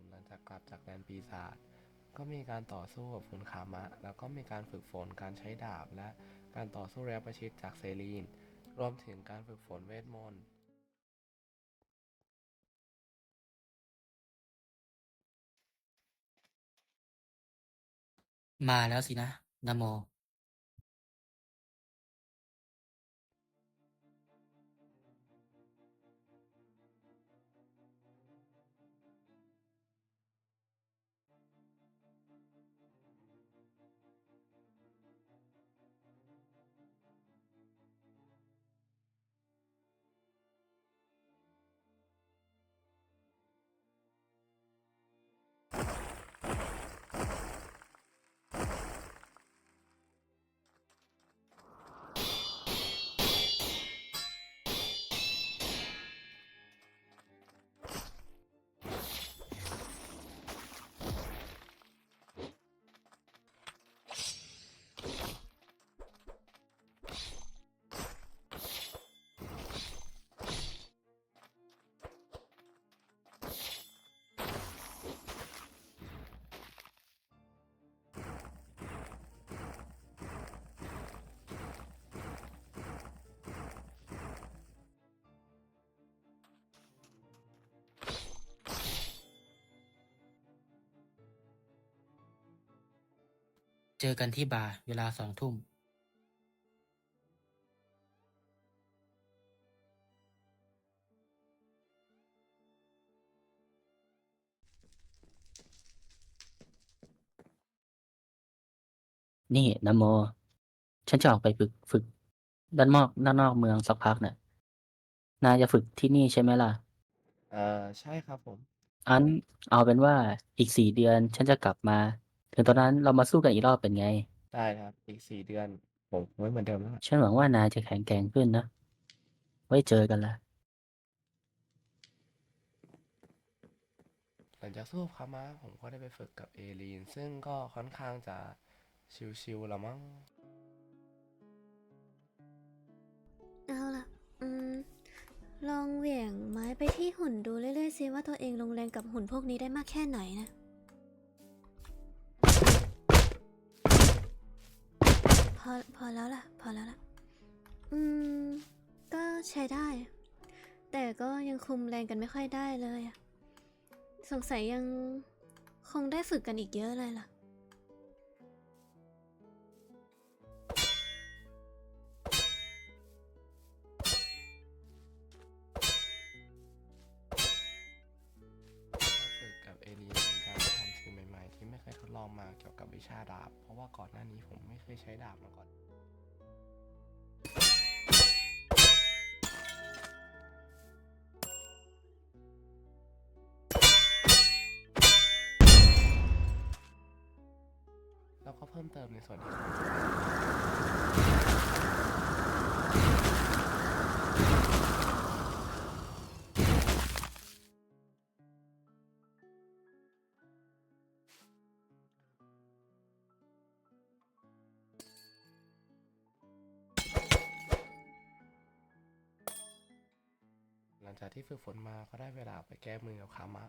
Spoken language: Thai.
ผมหลังจากกลับจากแดนปีศาจก็มีการต่อสู้กับคุณคามะ แล้วก็มีการฝึกฝนการใช้ดาบ และการต่อสู้ระยะประชิดจากเซรีน รวมถึงการฝึกฝนเวทมนต์มาแล้วสินะนโม เจอกันที่บาร์ เวลาสองทุ่มนี่นะโม ฉันจะออกไปฝึกฝึก ด้านนอกด้านนอกเมืองสักพักเนี่ยนายจะฝึกที่นี่ใช่ไหมล่ะ เอ่อใช่ครับผม อันเอาเป็นว่าอีกสี่เดือนฉันจะกลับมา ถึงตอนนั้นเรามาสู้กันอีกรอบเป็นไง ได้ครับ อีกสี่เดือน ผมไม่เหมือนเดิมแล้วล่ะฉันหวังว่านายจะแข็งแกร่งขึ้นนะ ไว้เจอกันละหลังจากสู้กับคามะผมก็ได้ไปฝึกกับเอลีน ซึ่งก็ค่อนข้างจะชิวๆแล้วมั้ง เอาล่ะ อืม ลองเหวี่ยงไม้ไปที่หุ่นดูเรื่อยๆซิว่าตัวเองลงแรงกับหุ่นพวกนี้ได้มากแค่ไหนนะ พอพอแล้วล่ะ พอแล้วล่ะ อืม ก็ใช้ได้ แต่ก็ยังคุมแรงกันไม่ค่อยได้เลยอะสงสัยยังคงได้ฝึกกันอีกเยอะเลยล่ะ วิชาดาบ เพราะว่าก่อนหน้านี้ผมไม่เคยใช้ดาบมาก่อน แล้วก็เพิ่มเติมในส่วนที่เข จากที่ฝึกฝนมาก็ได้เวลาไปแก้มือกับคามะ